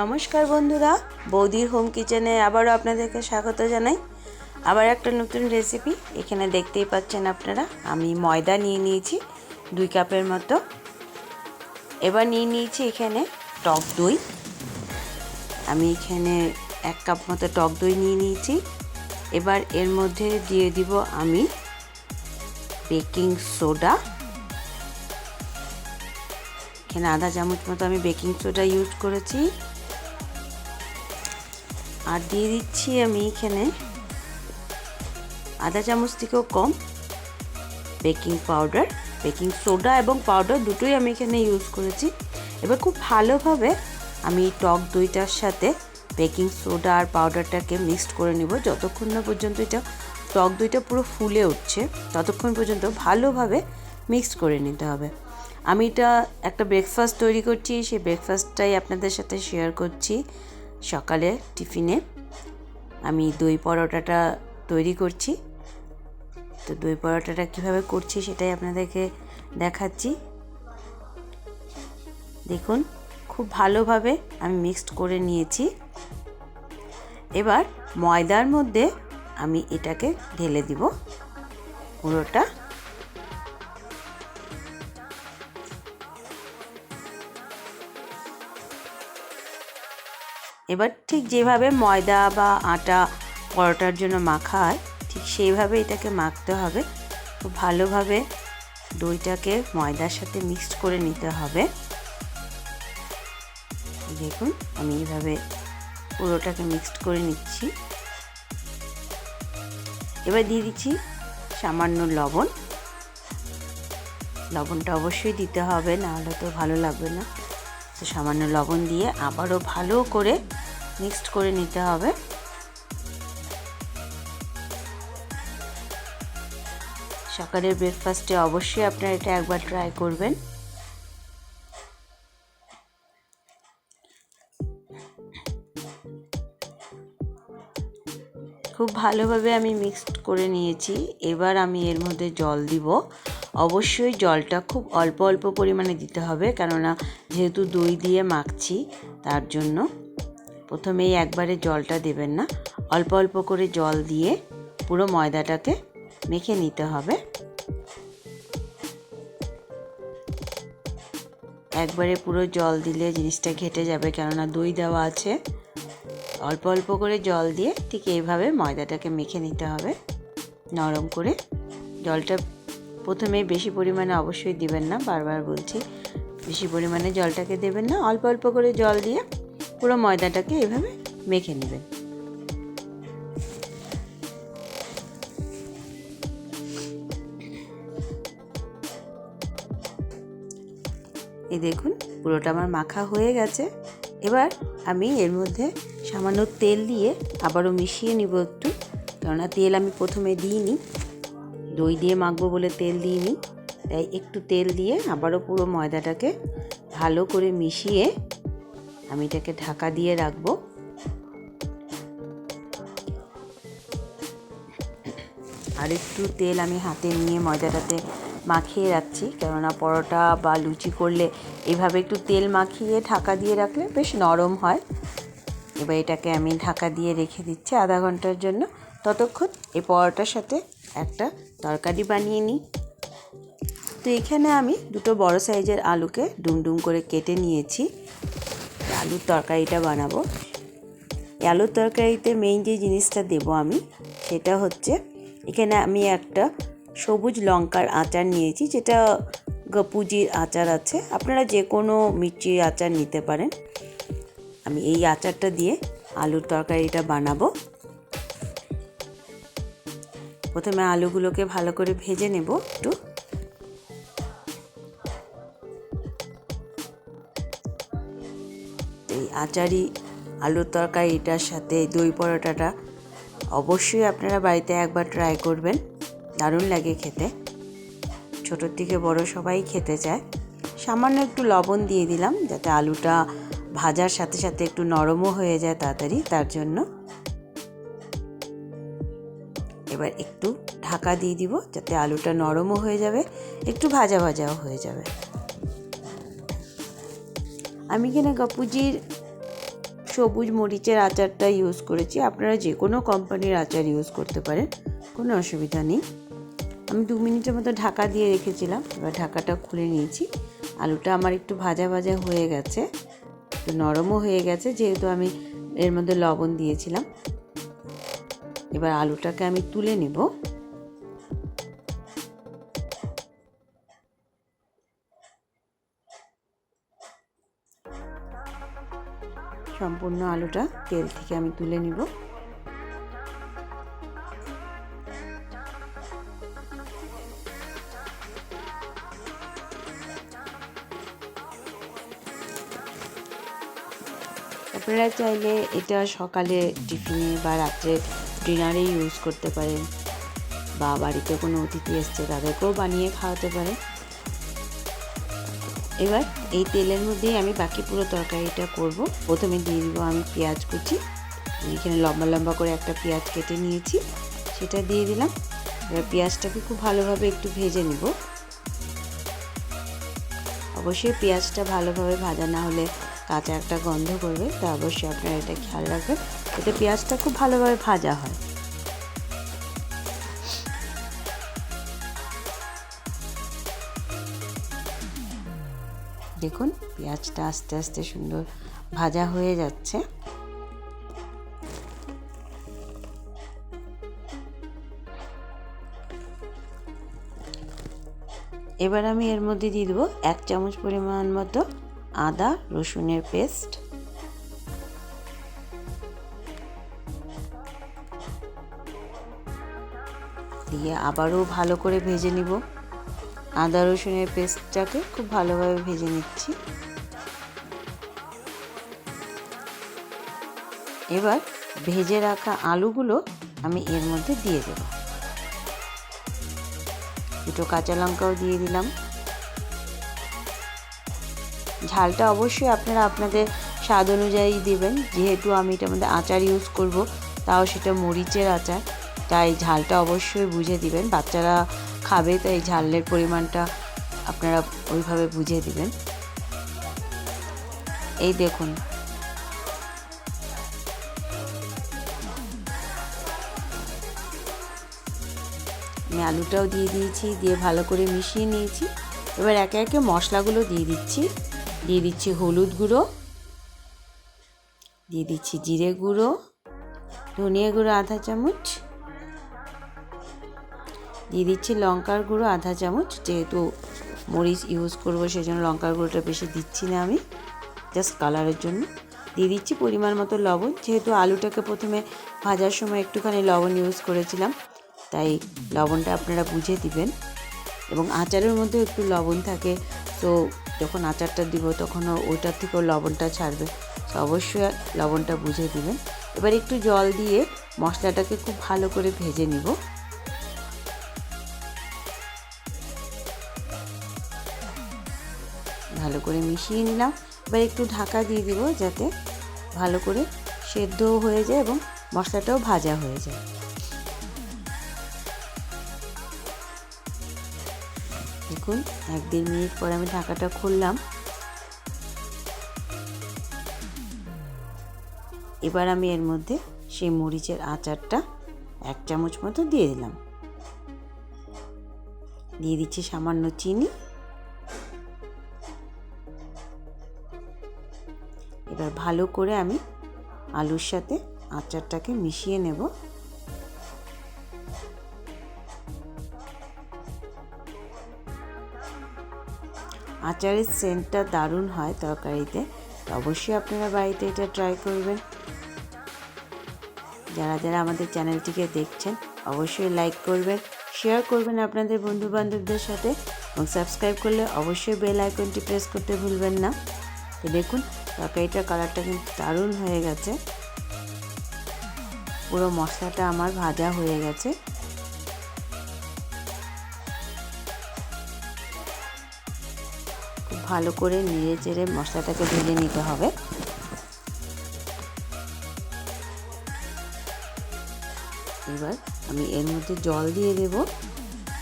নমস্কার বন্ধুরা, বৌদির হোম কিচেনে আবারও আপনাদেরকে স্বাগত জানাই। আবার একটা নতুন রেসিপি এখানে দেখতেই পাচ্ছেন আপনারা, আমি ময়দা নিয়ে নিয়েছি, দুই কাপের মতো। এবার নিয়ে নিয়েছি এখানে টক দই। আমি এখানে এক কাপ মতো টক দই নিয়ে নিয়েছি। এবার এর মধ্যে দিয়ে দিব আমি বেকিং সোডা এখানে আধা চামচ মতো আমি বেকিং সোডা ইউজ করেছি। আর দিয়ে দিচ্ছি আমি এখানে আধা চামচ থেকেও কম বেকিং পাউডার, বেকিং সোডা এবং পাউডার দুটোই আমি এখানে ইউজ করেছি। এবার খুব ভালোভাবে আমি টক দইটার সাথে বেকিং সোডা আর পাউডারটাকে মিক্সড করে নিব। যতক্ষণ না পর্যন্ত এটা টক দইটা পুরো ফুলে উঠছে, ততক্ষণ পর্যন্ত ভালোভাবে মিক্সড করে নিতে হবে। আমি এটা একটা ব্রেকফাস্ট তৈরি করছি, সেই ব্রেকফাস্টটাই আপনাদের সাথে শেয়ার করছি। সকালে টিফিনে আমি দই পরোটাটা তৈরি করছি। তো দই পরোটাটা কীভাবে করছি সেটাই আপনাদেরকে দেখাচ্ছি। দেখুন, খুব ভালোভাবে আমি মিক্সড করে নিয়েছি। এবার ময়দার মধ্যে আমি এটাকে ঢেলে দিব। পুরোটা এবার ঠিক যেভাবে ময়দা বা আটা পরোটার জন্য মাখা হয় ঠিক সেইভাবে এটাকে মাখতে হবে। খুব ভালোভাবে দইটাকে ময়দার সাথে মিক্সড করে নিতে হবে। দেখুন, আমি এইভাবে পুরোটাকে মিক্সড করে নিচ্ছি। এবার দিয়ে দিচ্ছি সামান্য লবণ। লবণটা অবশ্যই দিতে হবে, নাহলে তো ভালো লাগবে না। তো সামান্য লবণ দিয়ে আবারও ভালো করে মিক্সড করে নিতে হবে। সকালের ব্রেকফাস্টে অবশ্যই আপনারা এটা একবার ট্রাই করবেন। খুব ভালোভাবে আমি মিক্সড করে নিয়েছি। এবার আমি এর মধ্যে জল দিব। অবশ্যই জলটা খুব অল্প অল্প পরিমাণে দিতে হবে, কেননা যেহেতু দই দিয়ে মাখছি, তার জন্য প্রথমেই একবারে জলটা দেবেন না। অল্প অল্প করে জল দিয়ে পুরো ময়দাটাকে মেখে নিতে হবে। একবারে পুরো জল দিলে জিনিসটা ঘেটে যাবে, কেননা দই দেওয়া আছে। অল্প অল্প করে জল দিয়ে ঠিক এইভাবে ময়দাটাকে মেখে নিতে হবে। নরম করে জলটা প্রথমে বেশি পরিমাণে অবশ্যই দিবেন না, বারবার বলছি। বেশি পরিমাণে জলটাকে দেবেন না, অল্প অল্প করে জল দিয়ে পুরো ময়দাটাকে এভাবে মেখে নেবেন। এই দেখুন, পুরোটা আমার মাখা হয়ে গেছে। এবার আমি এর মধ্যে সামান্য তেল দিয়ে আবারও মিশিয়ে নিব একটু। কেননা তেল আমি প্রথমে দিইনি। দই দিয়ে মাখবো বলে তেল দিইনি। তাই একটু তেল দিয়ে আবারও পুরো ময়দাটাকে ভালো করে মিশিয়ে আমি এটাকে ঢাকা দিয়ে রাখব। আর একটু তেল আমি হাতে নিয়ে ময়দাটাতে মাখিয়ে রাখছি। কেননা পরোটা বা লুচি করলে এভাবে একটু তেল মাখিয়ে ঢাকা দিয়ে রাখলে বেশ নরম হয়। এবার এটাকে আমি ঢাকা দিয়ে রেখে দিচ্ছি আধা ঘণ্টার জন্য। ততক্ষণ এই পরোটার সাথে একটা তরকারি বানিয়ে নিই। তো এখানে আমি দুটো বড় সাইজের আলুকে ডুমডুম করে কেটে নিয়েছি। আলুর তরকারিটা বানাবো। আলুর তরকারিতে মেইন যে জিনিসটা দেব আমি, সেটা হচ্ছে এখানে আমি একটা সবুজ লঙ্কার আচার নিয়েছি, যেটা গপুজির আচার আছে। আপনারা যে কোনো মিষ্টির আচার নিতে পারেন। আমি এই আচারটা দিয়ে আলুর তরকারিটা বানাবো। প্রথমে আলুগুলোকে ভালো করে ভেজে নেব একটু। এই আচারি আলুর তরকারিটার সাথে দই পরোটাটা অবশ্যই আপনারা বাড়িতে একবার ট্রাই করবেন। দারুণ লাগে খেতে। ছোটোর থেকে বড় সবাই খেতে চায়। সামান্য একটু লবণ দিয়ে দিলাম যাতে আলুটা ভাজার সাথে সাথে একটু নরমও হয়ে যায় তাড়াতাড়ি, তার জন্য। এবার একটু ঢাকা দিয়ে দিব যাতে আলুটা নরমও হয়ে যাবে, একটু ভাজা ভাজাও হয়ে যাবে। আমি কিনা গপুজির সবুজ মরিচের আচারটা ইউজ করেছি। আপনারা যে কোনো কোম্পানির আচার ইউজ করতে পারেন, কোনো অসুবিধা নেই। আমি দু মিনিটের মতো ঢাকা দিয়ে রেখেছিলাম, এবার ঢাকাটা খুলে নিয়েছি। আলুটা আমার একটু ভাজা ভাজা হয়ে গেছে, একটু নরমও হয়ে গেছে, যেহেতু আমি এর মধ্যে লবণ দিয়েছিলাম। এবার আলুটাকে আমি তুলে নেব। সম্পূর্ণ আলুটা তেল থেকে আমি তুলে নিব। আপনারা চাইলে এটা সকালে টিফিনে বা রাত্রে ডিনারে ইউজ করতে পারেন বা বাড়িতে কোনো অতিথি এসছে তাদেরকেও বানিয়ে খাওয়াতে পারেন এবার এই তেলের মধ্যেই আমি বাকি পুরো তরকারিটা করব। প্রথমে দিয়ে দিব আমি পেঁয়াজ কুচি। এখানে লম্বা লম্বা করে একটা পেঁয়াজ কেটে নিয়েছি, সেটা দিয়ে দিলাম। এবার পেঁয়াজটাকে খুব ভালোভাবে একটু ভেজে নেব। অবশ্যই পেঁয়াজটা ভালোভাবে ভাজা না হলে কাঁচা একটা গন্ধ করবে, তা অবশ্যই আপনারা এটা খেয়াল রাখবেন। এতে পেঁয়াজটা খুব ভালোভাবে ভাজা হয়। দেখুন, পেঁয়াজটা আস্তে আস্তে সুন্দর ভাজা হয়ে যাচ্ছে। এবার আমি এর মধ্যে দিয়ে দেবো এক চামচ পরিমাণ মতো আদা রসুনের পেস্ট। দিয়ে আবারও ভালো করে ভেজে নিব। আদা রসুনের পেস্টটাকে খুব ভালোভাবে ভেজে নিচ্ছি। এবার ভেজে রাখা আলুগুলো আমি এর মধ্যে দিয়ে দেব। দুটো কাঁচা লঙ্কাও দিয়ে দিলাম। ঝালটা অবশ্যই আপনারা আপনাদের স্বাদ অনুযায়ী দেবেন। যেহেতু আমি এটার মধ্যে আচার ইউজ করব, তাও সেটা মরিচের আচার। তাই ঝালটা অবশ্যই বুঝে দিবেন। বাচ্চারা খাবে, তাই ঝালের পরিমাণটা আপনারা ওইভাবে বুঝে দিবেন। এই দেখুন। আমি আলুটাও দিয়ে দিয়েছি, দিয়ে ভালো করে মিশিয়ে নিয়েছি। এবার একে একে মশলাগুলো দিয়ে দিচ্ছি। দিয়ে দিচ্ছি হলুদ গুঁড়ো। দিয়ে দিচ্ছি জিরে গুঁড়ো, ধনিয়া গুঁড়ো আধা চামচ। দিয়ে দিচ্ছি লঙ্কার গুঁড়ো আধা চামচ, যেহেতু মরিচ ইউজ করব সেই জন্য লঙ্কার গুঁড়োটা বেশি দিচ্ছি না আমি জাস্ট কালারের জন্য। দিয়ে দিচ্ছি পরিমাণ মতো লবণ, যেহেতু আলুটাকে প্রথমে ভাজার সময় একটুখানি লবণ ইউজ করেছিলাম, তাই লবণটা আপনারা বুঝে দিবেন। এবং আচারের মধ্যে একটু লবণ থাকে, তো যখন আচারটা দিব তখন ওটার থেকেও লবণটা ছাড়বে, তো অবশ্যই লবণটা বুঝে দিবেন। এবার একটু জল দিয়ে মশলাটাকে খুব ভালো করে ভেজে নিব। ভালো করে মিশিয়ে নিলাম। এবার একটু ঢাকা দিয়ে দিব যাতে ভালো করে সেদ্ধও হয়ে যায় এবং মশলাটাও ভাজা হয়ে যায়। দেখুন, এক দেড় মিনিট পরে আমি ঢাকাটা খুললাম। এবার আমি এর মধ্যে সেই মরিচের আচারটা এক চামচ মতো দিয়ে দিলাম। দিয়ে দিচ্ছি সামান্য চিনি। এবার ভালো করে আমি আলুর সাথে আচারটাকে মিশিয়ে নেব। আচারের সেন্টটা দারুণ হয় তরকারিতে, তো অবশ্যই আপনারা বাড়িতে এটা ট্রাই করবেন। যারা যারা আমাদের চ্যানেলটিকে দেখছেন, অবশ্যই লাইক করবেন শেয়ার করবেন আপনাদের বন্ধু বান্ধবদের সাথে এবং সাবস্ক্রাইব করলে অবশ্যই বেল আইকনটি প্রেস করতে ভুলবেন না। তো দেখুন তরকারিটার কালারটা কিন্তু দারুণ হয়ে গেছে। পুরো মশলাটা আমার ভাজা হয়ে গেছে। খুব ভালো করে নেড়ে চেড়ে মশলাটাকে ভেজে নিতে হবে। এবার আমি এর মধ্যে জল দিয়ে দেব।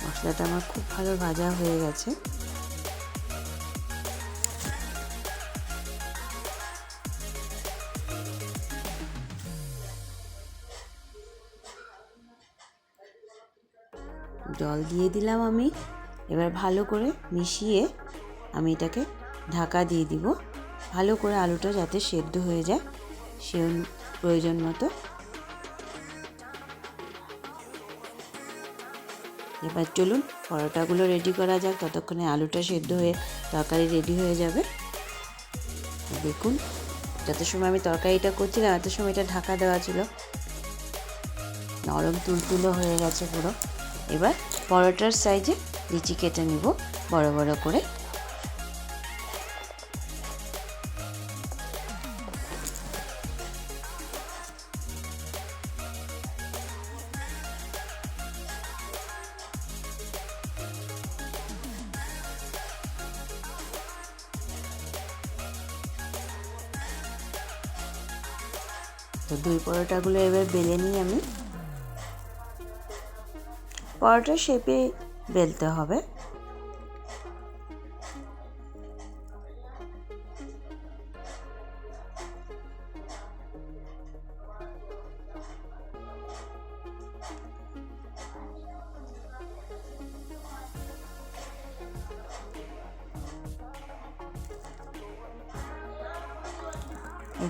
মশলাটা আমার খুব ভালো ভাজা হয়ে গেছে। জল দিয়ে দিলাম আমি। এবার ভালো করে মিশিয়ে আমি এটাকে ঢাকা দিয়ে দিব। ভালো করে আলুটা যাতে সেদ্ধ হয়ে যায়, সে প্রয়োজন মতো। এবার চলুন পরোটাগুলো রেডি করা যাক। ততক্ষণে আলুটা সেদ্ধ হয়ে, তরকারি রেডি হয়ে যাবে। দেখুন, যত সময় আমি তরকারিটা করছিলাম এত সময় এটা ঢাকা দেওয়া ছিল। নরম তুলতুলো হয়ে গেছে পুরো। এবার পরোটার সাইজে লিচি কেটে নিব, বড় বড় করে। তো দুই পরোটাগুলো এবার বেলে নিই আমি পরোটা শেপে বেলতে হবে।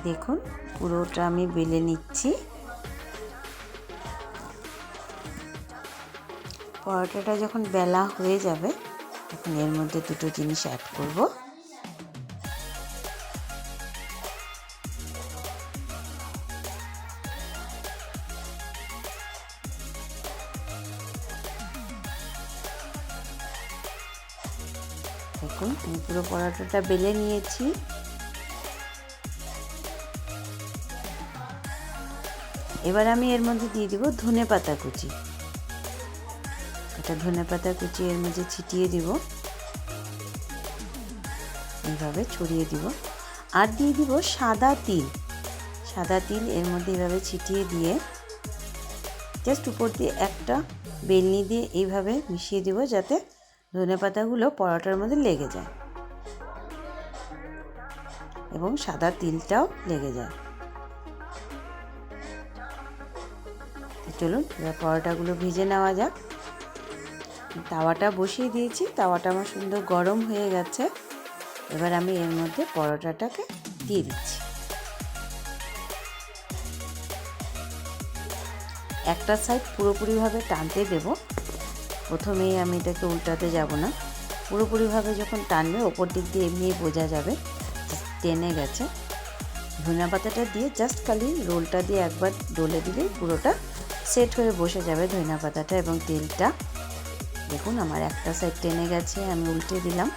দেখুন পুরোটা আমি বেলে নিচ্ছি। পরোটাটা যখন বেলা হয়ে যাবে, তখন এর মধ্যে দুটো জিনিস অ্যাড করব। দেখুন, আমি পুরো পরোটাটা বেলে নিয়েছি। এবার আমি এর মধ্যে দিয়ে দিব ধনে পাতা কুচি। এটা ধনে পাতা কুচি এর মধ্যে ছিটিয়ে দিব। এইভাবে ছড়িয়ে দিব। আর দিয়ে দিব সাদা তিল। সাদা তিল এর মধ্যে এইভাবে ছিটিয়ে দিয়ে জাস্ট উপর দিয়ে একটা বেলনি দিয়ে এইভাবে মিশিয়ে দিব যাতে ধনে পাতাগুলো পরোটার মধ্যে লেগে যায়। এবং সাদা তিলটাও লেগে যায়। চলুন, এবার পরোটাগুলো ভেজে নেওয়া যাক। তাওয়াটা বসিয়ে দিয়েছি। তাওয়াটা আমার সুন্দর গরম হয়ে গেছে। এবার আমি এর মধ্যে পরোটাটাকে দিয়ে দিচ্ছি। একটা সাইড পুরোপুরিভাবে টানতে দেব। প্রথমেই আমি এটাকে উল্টাতে যাব না। পুরোপুরিভাবে যখন টানবে, ওপর দিক দিয়ে এমনিই বোঝা যাবে টেনে গেছে। ধনিয়া পাতাটা দিয়ে জাস্ট খালি রোলটা দিয়ে একবার ডলে দিলেই পুরোটা সেট হয়ে বসে যাবে ধনিয়া পাতাটা এবং তেলটা। দেখুন, আমার একটা সাইড টেনে গেছে, আমি উল্টে দিলাম।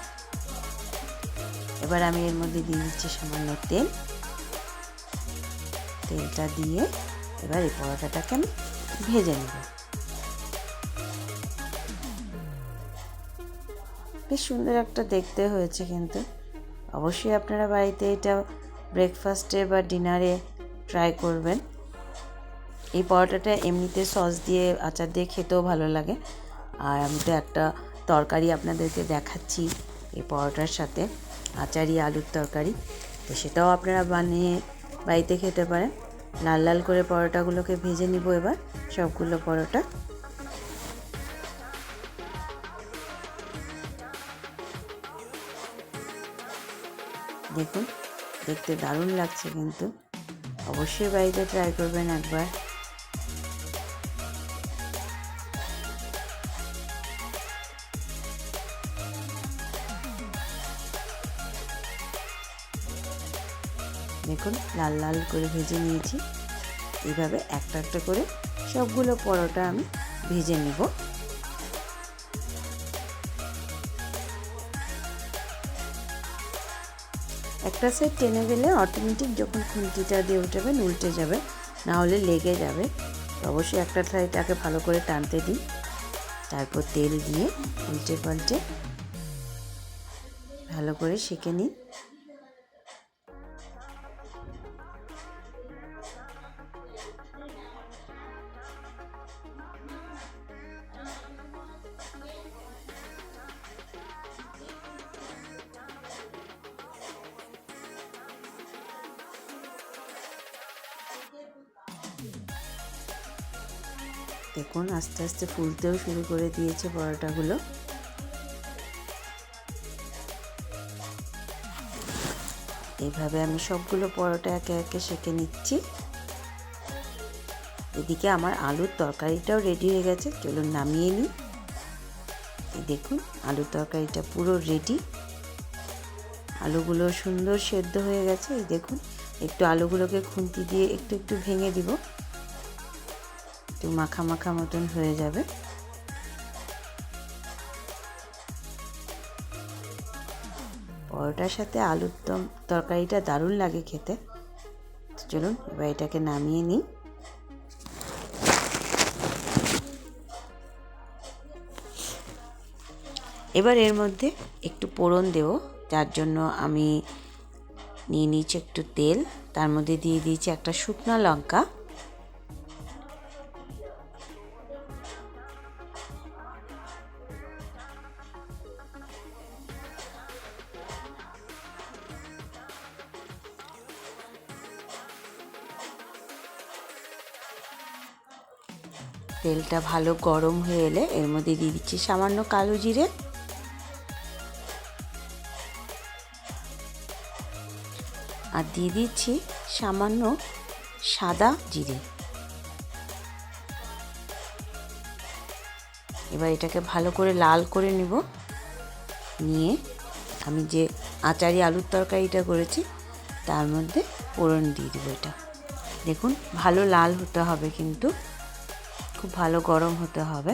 এবার আমি এর মধ্যে দিয়ে দিচ্ছি সামান্য তেল। তেলটা দিয়ে এবার এই পরোটাটাকে আমি ভেজে নেব। বেশ সুন্দর একটা দেখতে হয়েছে কিন্তু। অবশ্যই আপনারা বাড়িতে এটা ব্রেকফাস্টে বা ডিনারে ট্রাই করবেন। এই পরোটাটা এমনিতে সস দিয়ে, আচার দিয়ে খেতেও ভালো লাগে। আর আমি তো একটা তরকারি আপনাদেরকে দেখাচ্ছি এই পরোটার সাথে, আচারি আলুর তরকারি। তো সেটাও আপনারা বানিয়ে বাড়িতে খেতে পারেন। লাল লাল করে পরোটাগুলোকে ভেজে নিব এবার, সবগুলো পরোটা। দেখুন, দেখতে দারুণ লাগছে কিন্তু। অবশ্যই বাড়িতে ট্রাই করবেন একবার। লাল লাল করে ভেজে নিয়েছি। এইভাবে একটা একটা করে সবগুলো পরোটা আমি ভেজে নিব। একটা সাইড টেনে গেলে অটোমেটিক যখন খুন্তিটা দিয়ে উঠাবেন উল্টে যাবে না হলে লেগে যাবে। অবশ্যই একটা সাইডটাকে ভালো করে টানতে দিই তারপর তেল দিয়ে উল্টে পাল্টে ভালো করে সেঁকে নিই দেখুন আস্তে আস্তে ফুলতেও শুরু করে দিয়েছে পরোটাগুলো। এইভাবে আমি সবগুলো পরোটা একে একে সেঁকে নিচ্ছি। এদিকে আমার আলুর তরকারিটাও রেডি হয়ে গেছে, চলুন নামিয়ে নিই। দেখুন, আলুর তরকারিটা পুরো রেডি আলুগুলো সুন্দর সেদ্ধ হয়ে গেছে, এই দেখুন। একটু আলুগুলোকে খুন্তি দিয়ে একটু একটু ভেঙে দিব। একটু মাখা মাখা মতন হয়ে যাবে। পরোটার সাথে আলুর দম, তরকারিটা দারুণ লাগে খেতে। চলুন, এবার এটাকে নামিয়ে নিই। এবার এর মধ্যে একটু পোড়ন দেব। যার জন্য আমি নিয়ে নিয়েছি একটু তেল, তার মধ্যে দিয়ে দিয়েছি একটা শুকনো লঙ্কা। তেলটা ভালো গরম হয়ে এলে এর মধ্যে দিয়ে দিচ্ছি সামান্য কালো জিরে। আর দিয়ে দিচ্ছি সামান্য সাদা জিরে। এবার এটাকে ভালো করে লাল করে নেব। নিয়ে আমি যে আচারি আলুর তরকারিটা করেছি, তার মধ্যে ফোড়ন দিয়ে দেবো এটা। দেখুন, ভালো লাল হতে হবে কিন্তু, খুব ভালো গরম হতে হবে।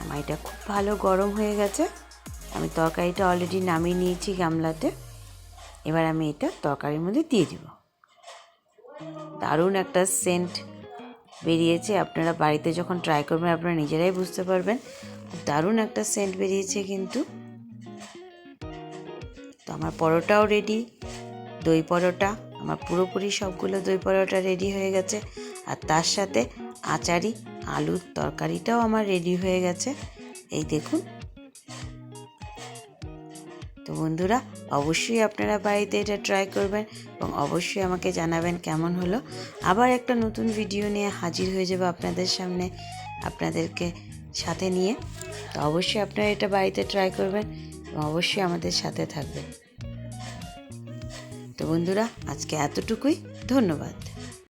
আমার এটা খুব ভালো গরম হয়ে গেছে। আমি তরকারিটা অলরেডি নামিয়ে নিয়েছি গামলাতে। এবার আমি এটা তরকারির মধ্যে দিয়ে দিব। দারুণ একটা সেন্ট বেরিয়েছে। আপনারা বাড়িতে যখন ট্রাই করবেন, আপনারা নিজেরাই বুঝতে পারবেন। দারুণ একটা সেন্ট বেরিয়েছে কিন্তু। তো আমার পরোটাও রেডি দই পরোটা, আমার পুরোপুরি সবগুলো দই পরোটা রেডি হয়ে গেছে। আর তার সাথে আচারি আলুর তরকারিটাও আমার রেডি হয়ে গেছে। এই দেখুন তো বন্ধুরা, অবশ্যই আপনারা বাড়িতে এটা ট্রাই করবেন এবং অবশ্যই আমাকে জানাবেন কেমন হলো। আবার একটা নতুন ভিডিও নিয়ে হাজির হয়ে যাবে আপনাদের সামনে, আপনাদেরকে সাথে নিয়ে। তো অবশ্যই আপনারা এটা বাড়িতে ট্রাই করবেন এবং অবশ্যই আমাদের সাথে থাকবেন। তো বন্ধুরা, আজকে এতটুকুই। ধন্যবাদ।